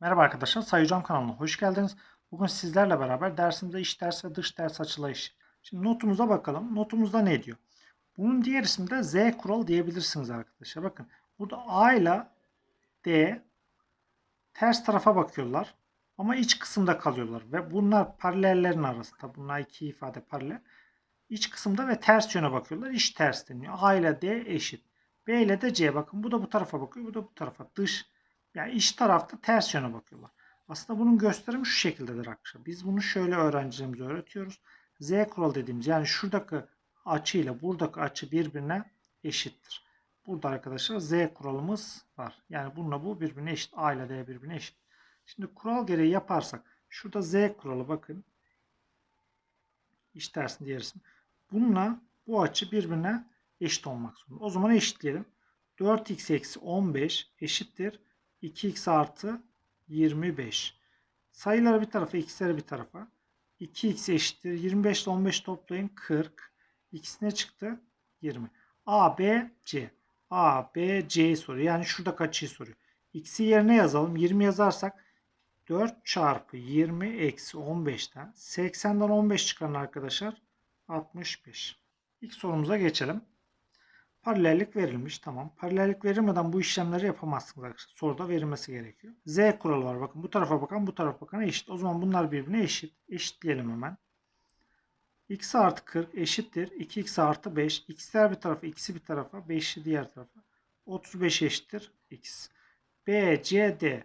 Merhaba arkadaşlar, Sayıcam kanalına hoş geldiniz. Bugün sizlerle beraber dersimizde iç ders ve dış ders açılayış. Şimdi notumuza bakalım. Notumuzda ne diyor? Bunun diğer ismi de Z kural diyebilirsiniz arkadaşlar. Bakın burada A ile D ters tarafa bakıyorlar. Ama iç kısımda kalıyorlar. Ve bunlar paralellerin arasında. Bunlar iki ifade paralel. İç kısımda ve ters yöne bakıyorlar. İç ters deniyor. A ile D eşit. B ile de C bakın. Bu da bu tarafa bakıyor. Bu da bu tarafa. Dış yani iç tarafta ters yöne bakıyorlar. Aslında bunun gösterimi şu şekildedir arkadaşlar. Biz bunu şöyle öğrencilerimize öğretiyoruz. Z kuralı dediğimiz yani şuradaki açı ile buradaki açı birbirine eşittir. Burada arkadaşlar Z kuralımız var. Yani bununla bu birbirine eşit. A ile D birbirine eşit. Şimdi kural gereği yaparsak şurada Z kuralı bakın. İç tersin diğer isim. Bununla bu açı birbirine eşit olmak zorunda. O zaman eşitleyelim. 4x eksi 15 eşittir 2x artı 25. Sayıları bir tarafa, x'leri bir tarafa. 2x eşittir. 25 ile 15 toplayın 40. X ne çıktı? 20. A, B, C. A, B, C'yi soruyor. Yani şurada kaçıyı soruyor. X'i yerine yazalım. 20 yazarsak 4 çarpı 20 eksi 15'ten 80'den 15 çıkan arkadaşlar 65. İlk sorumuza geçelim. Paralellik verilmiş. Tamam. Paralellik verilmeden bu işlemleri yapamazsınız arkadaşlar. Soruda verilmesi gerekiyor. Z kuralı var. Bakın bu tarafa bakan bu tarafa bakan eşit. O zaman bunlar birbirine eşit. Eşitleyelim hemen. x artı 40 eşittir. 2x artı 5. x'ler bir tarafa, x'i bir tarafa, 5'i diğer tarafa. 35 eşittir x. B, C, D.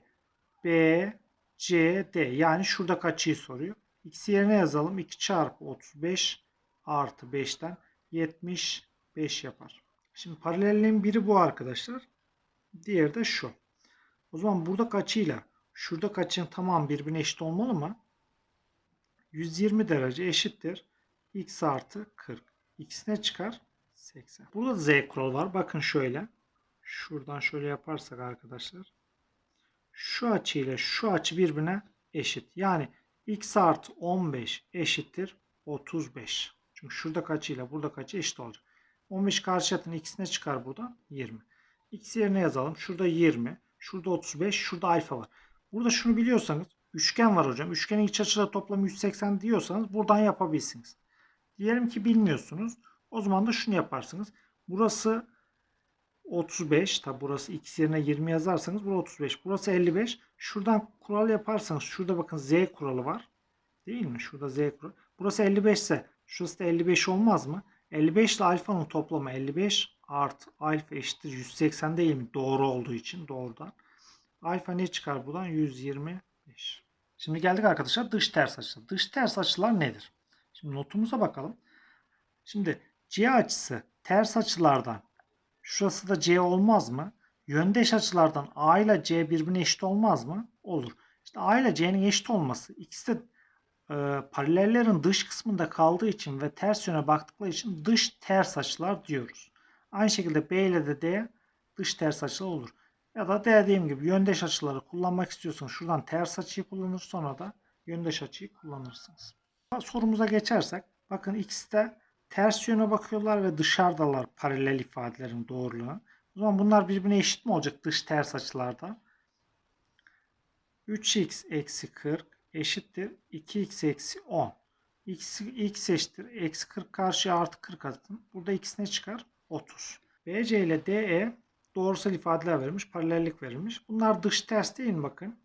B, C, D. Yani şurada kaçıyı soruyor. X'i yerine yazalım. 2 çarpı 35 artı 5'ten 75 yapar. Şimdi paralelliğin biri bu arkadaşlar. Diğeri de şu. O zaman burada açıyla şurada açının tamam birbirine eşit olmalı mı? 120 derece eşittir. X artı 40. X ne çıkar? 80. Burada Z kuralı var. Bakın şöyle. Şuradan şöyle yaparsak arkadaşlar. Şu açı ile şu açı birbirine eşit. Yani X artı 15 eşittir 35. Çünkü şurada açıyla burada açı eşit olacak. 15 karşı atın x'ine çıkar buradan 20. X yerine yazalım. Şurada 20. Şurada 35. Şurada alfa var. Burada şunu biliyorsanız üçgen var hocam. Üçgenin iç açıları toplamı 180 diyorsanız buradan yapabilirsiniz. Diyelim ki bilmiyorsunuz. O zaman da şunu yaparsınız. Burası 35. Tabi burası x yerine 20 yazarsanız burası 35. Burası 55. Şuradan kural yaparsanız şurada bakın z kuralı var. Değil mi? Şurada z kuralı. Burası 55 ise şurası da 55 olmaz mı? 55 ile alfanın toplamı 55 artı alfa eşittir 180 değil mi? Doğru olduğu için doğrudan. Alfa ne çıkar buradan? 125. Şimdi geldik arkadaşlar dış ters açılar. Dış ters açılar nedir? Şimdi notumuza bakalım. Şimdi C açısı ters açılardan şurası da C olmaz mı? Yöndeş açılardan A ile C birbirine eşit olmaz mı? Olur. İşte A ile C'nin eşit olması ikisi de e, paralellerin dış kısmında kaldığı için ve ters yöne baktıkları için dış ters açılar diyoruz. Aynı şekilde B ile de D dış ters açılar olur. Ya da dediğim gibi yöndeş açıları kullanmak istiyorsanız şuradan ters açıyı kullanır sonra da yöndeş açıyı kullanırsınız. Sorumuza geçersek bakın ikisi de ters yöne bakıyorlar ve dışarıdalar paralel ifadelerin doğruluğu. O zaman bunlar birbirine eşit mi olacak dış ters açılarda? 3x eksi 40 eşittir 2x eksi 10. X, x eşittir eksi 40 karşıya artı 40 atın. Burada x ne çıkar? 30. BC ile DE doğrusal ifadeler verilmiş. Paralellik verilmiş. Bunlar dış ters değil mi bakın?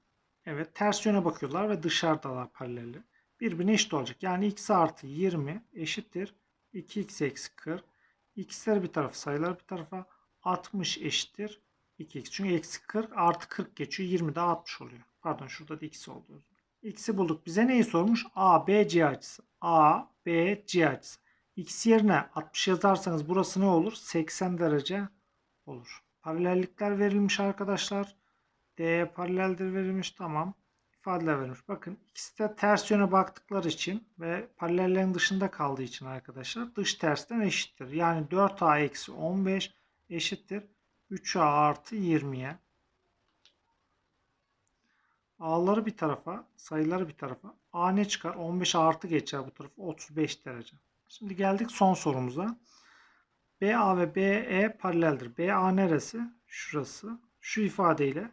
Evet ters yöne bakıyorlar ve dışarıdalar paralelli. Birbirine eşit olacak. Yani x artı 20 eşittir 2x eksi 40. x'ler bir tarafa sayılar bir tarafa 60 eşittir 2x. Çünkü eksi 40 artı 40 geçiyor. 20 de 60 oluyor. Pardon şurada da x oldu. X'i bulduk. Bize neyi sormuş? A, B, C açısı. A, B, C açısı. X yerine 60 yazarsanız burası ne olur? 80 derece olur. Paralellikler verilmiş arkadaşlar. D paraleldir verilmiş. Tamam. İfadeler verilmiş. Bakın ikisi de ters yöne baktıkları için ve paralellerin dışında kaldığı için arkadaşlar dış tersten eşittir. Yani 4A eksi 15 eşittir. 3A artı 20'ye. A'ları bir tarafa, sayıları bir tarafa. A ne çıkar? 15 artı geçer bu tarafa. 35 derece. Şimdi geldik son sorumuza. BA ve BE paraleldir. BA neresi? Şurası. Şu ifadeyle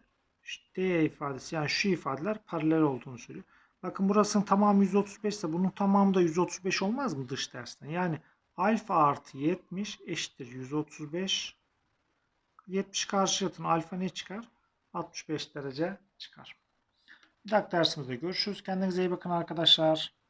D ifadesi yani şu ifadeler paralel olduğunu söylüyor. Bakın burasının tamamı 135 ise bunun tamamı da 135 olmaz mı dış dersten? Yani alfa artı 70 eşittir 135. 70 karşıya atın. Alfa ne çıkar? 65 derece çıkar. Bir dahaki dersimizde görüşürüz. Kendinize iyi bakın arkadaşlar.